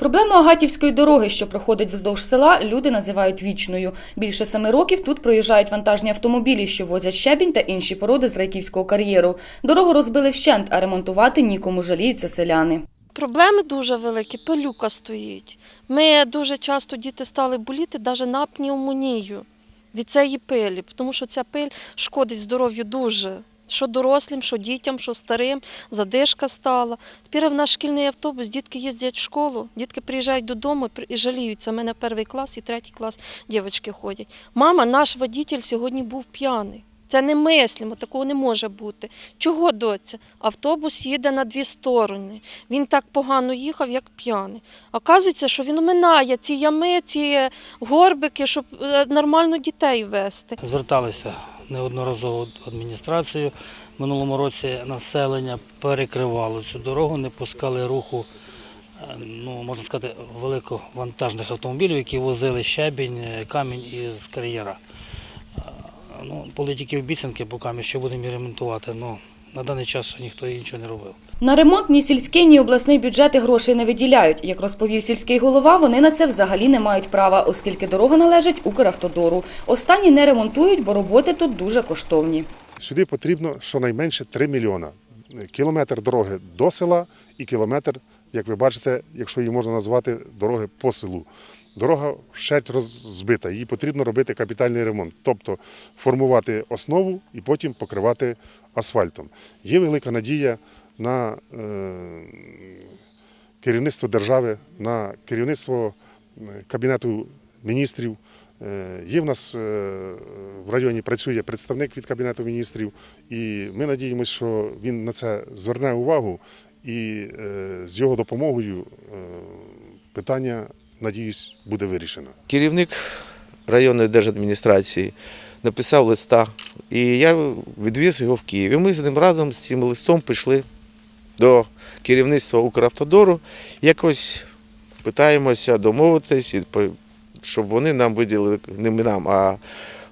Проблему Агатівської дороги, що проходить вздовж села, люди називають вічною. Більше семи років тут проїжджають вантажні автомобілі, що возять щебінь та інші породи з райківського кар'єру. Дорогу розбили вщент, а ремонтувати нікому жаліються селяни. Проблеми дуже великі, пилюка стоїть. Ми дуже часто діти стали боліти навіть на пневмонію від цієї пилі, тому що ця пиль шкодить здоров'ю дуже. Що дорослим, що дітям, що старим, задишка стала. Тепер в наш шкільний автобус дітки їздять в школу, дітки приїжджають додому і жаліються. У мене перший клас і третій клас дівчатки ходять. Мама, наш водитель сьогодні був п'яний. Це немислимо, такого не може бути. Чого доця? Автобус їде на дві сторони. Він так погано їхав, як п'яний. Оказується, що він оминає ці ями, ці горбики, щоб е, нормально дітей вести. Зверталися неодноразово адміністрацію. Минулому році населення перекривало цю дорогу, не пускали руху, е, ну, можна сказати, великовантажних автомобілів, які возили щебінь, е, камінь із кар'єра. Е, Ну, були тільки обіцянки, поки ми ще будемо ремонтувати. Ну, на даний час ніхто і нічого не робив. На ремонт ні сільський, ні обласний бюджети грошей не виділяють. Як розповів сільський голова, вони на це взагалі не мають права, оскільки дорога належить Укравтодору. Останні не ремонтують, бо роботи тут дуже коштовні. Сюди потрібно щонайменше 3 мільйона. Кілометр дороги до села і кілометр, як ви бачите, якщо її можна назвати, дороги по селу. Дорога вщерть розбита, її потрібно робити капітальний ремонт, тобто формувати основу і потім покривати асфальтом. Є велика надія на е, керівництво держави, на керівництво е, Кабінету міністрів. Е, Є в нас в районі працює представник від Кабінету міністрів, і ми надіємося, що він на це зверне увагу і з його допомогою питання, надіюсь, буде вирішено. Керівник районної держадміністрації написав листа, і я відвіз його в Київ. І ми з ним разом з цим листом пішли до керівництва Укравтодору. Якось питаємося домовитись, щоб вони нам виділили, не нам, а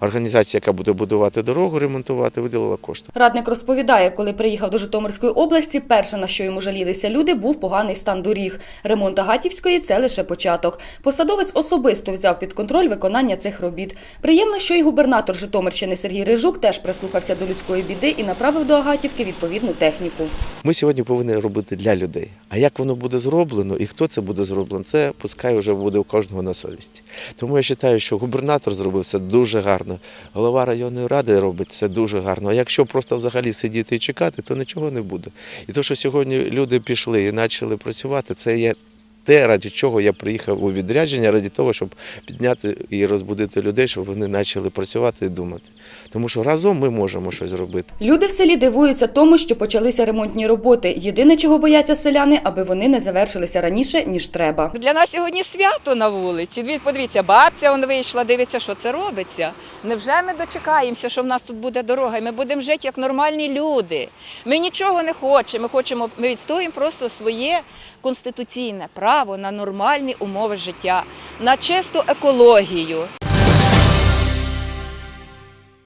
організація, яка буде будувати дорогу, ремонтувати, виділила кошти. Радник розповідає, коли приїхав до Житомирської області, перше, на що йому жалілися люди, був поганий стан доріг. Ремонт Агатівської – це лише початок. Посадовець особисто взяв під контроль виконання цих робіт. Приємно, що і губернатор Житомирщини Сергій Рижук теж прислухався до людської біди і направив до Агатівки відповідну техніку. Ми сьогодні повинні робити для людей. А як воно буде зроблено і хто це буде зроблено, це пускай вже буде у кожного на совісті. Тому я вважаю, що губернатор зробив це дуже гарно, голова районної ради робить це дуже гарно. А якщо просто взагалі сидіти і чекати, то нічого не буде. І те, що сьогодні люди пішли і почали працювати, це є. Те, ради чого я приїхав у відрядження, ради того, щоб підняти і розбудити людей, щоб вони почали працювати і думати. Тому що разом ми можемо щось зробити. Люди в селі дивуються тому, що почалися ремонтні роботи. Єдине, чого бояться селяни, аби вони не завершилися раніше, ніж треба. Для нас сьогодні свято на вулиці. Подивіться, бабця он вийшла, дивиться, що це робиться. Невже ми дочекаємося, що в нас тут буде дорога, і ми будемо жити як нормальні люди? Ми нічого не хочемо. Ми хочемо, ми відстоюємо просто своє конституційне право на нормальні умови життя, на чисту екологію.